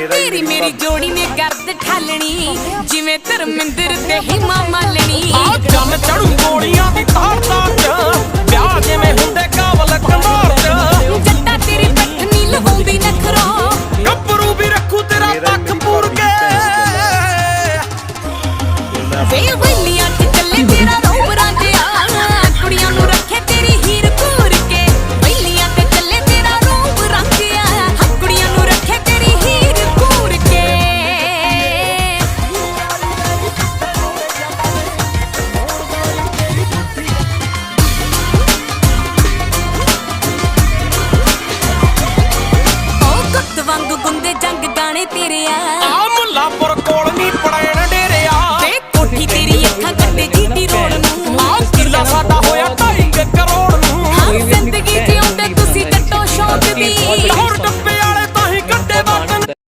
ਤੇਰੀ ਮੇਰੀ ਜੋੜੀ ਨੇ ਗਰਦ ਠਾਲਣੀ ਜਿਵੇਂ ਧਰਮਿੰਦਰ ਤੇ ਹਿਮਾ ਮਾਲਣੀ ਆ ਚੜੂ ਗੋਲੀਆਂ ਦੀ ਤਾਰ ਤਾਰ ਚ ਵਿਆਹ ਜਿਵੇਂ ਹੁੰਦੇ ਕਾਬਲ ਕੰਧਾਰ ਚ। ਜੱਟਾ ਤੇਰੀ ਪੱਠਨੀ ਲਵਾਉਂਦੀ ਨਖਰੋ। ਗੱਭਰੂ ਵੀ ਰੱਖੂ ਤੇਰਾ ਪੱਖ ਪੂਰ ਕੇ। ਵੇ ਵਲੀਆਂ தானே தெரியா